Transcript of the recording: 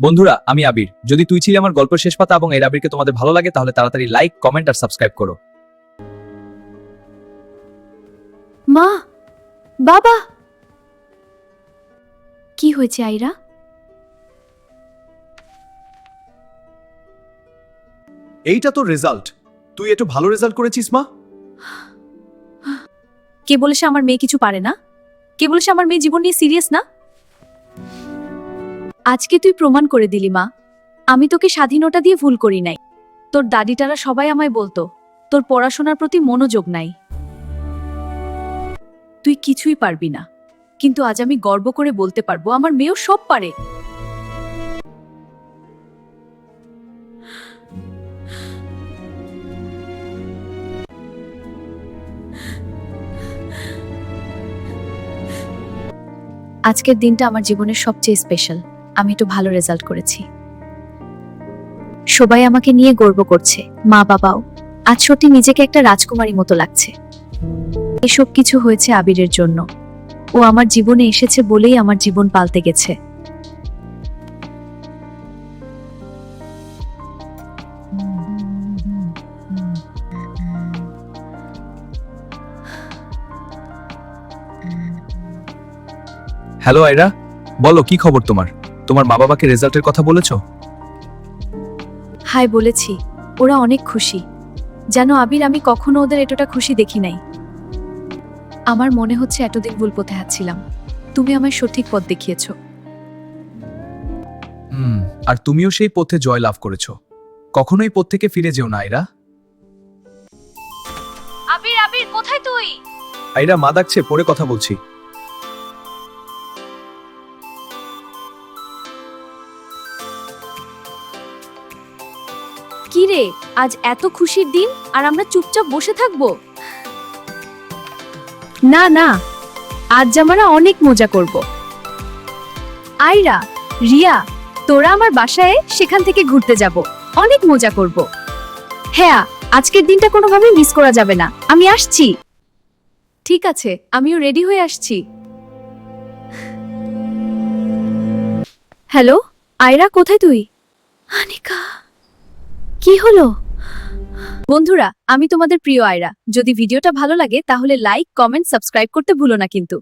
বন্ধুরা আমি আবির। যদি তুই ছিলি আমার গল্পের শেষ পাতা এবং এর আবিরকে তোমাদের ভালো লাগে তাহলে তাড়াতাড়ি লাইক কমেন্ট আর সাবস্ক্রাইব করো। মা বাবা! কি হয়েছে আইরা? এইটা তো রেজাল্ট তুই একটু ভালো রেজাল্ট করেছিস মা। কে বলেছে আমার মেয়ে কিছু পারে না? কে বলেছে আমার মেয়ে জীবন নিয়ে সিরিয়াস না? আজকে তুই প্রমাণ করে দিলি, মা। আমি তোকে স্বাধীনতা দিয়ে ভুল করি নাই। তোর দাদিটারা সবাই আমায় বলতো, তোর পড়াশোনার প্রতি মনোযোগ নাই। তুই কিছুই পারবি না, কিন্তু আজ আমি গর্ব করে বলতে পারব, আমার মেয়েও সব পারে। আজকের দিনটা আমার জীবনের সবচেয়ে স্পেশাল আমি একটু ভালো রেজাল্ট করেছি। সবাই আমাকে নিয়ে গর্ব করছে, মা বাবাও। আজ সত্যি নিজেকে একটা রাজকুমারী মতো লাগছে। এসব কিছু হয়েছে আবিরের জন্য। ও আমার জীবনে এসেছে বলেই আমার জীবন পাল্টে গেছে। হ্যালো আয়রা বলো, কি খবর তোমার? তোমার মা বাবাকে রেজাল্টের কথা বলেছ? হাই বলেছি। ওরা অনেক খুশি। জানো আবির আমি কখনো ওদের এতটা খুশি দেখি নাই। আমার মনে হচ্ছে এতদিন ভুল পথে হাঁটছিলাম। তুমি আমায় সঠিক পথ দেখিয়েছো। হুম আর তুমিও সেই পথে জয় লাভ করেছ। কখনোই পথ থেকে ফিরে যেও না আয়রা আবির আবির কোথায় তুই? আয়রা মা ডাকছে পরে কথা বলছি। কি রে? আজ এত খুশির দিন আর আমরা চুপচাপ বসে থাকব? না না, আজ আমরা অনেক মজা করব। আয়রা রিয়া, তোরা আমার বাসায় সেখান থেকে ঘুরতে যাব। অনেক মজা করব। হ্যাঁ আজকের দিনটা কোনোভাবেই মিস করা যাবে না। আমি আসছি। ঠিক আছে, আমিও রেডি হয়ে আসছি। হ্যালো আয়রা কোথায় তুই? আনিকা। কি হলো? বন্ধুরা, আমি তোমাদের প্রিয় আয়রা। যদি ভিডিওটা ভালো লাগে, তাহলে লাইক কমেন্ট সাবস্ক্রাইব করতে ভুলো না কিন্তু।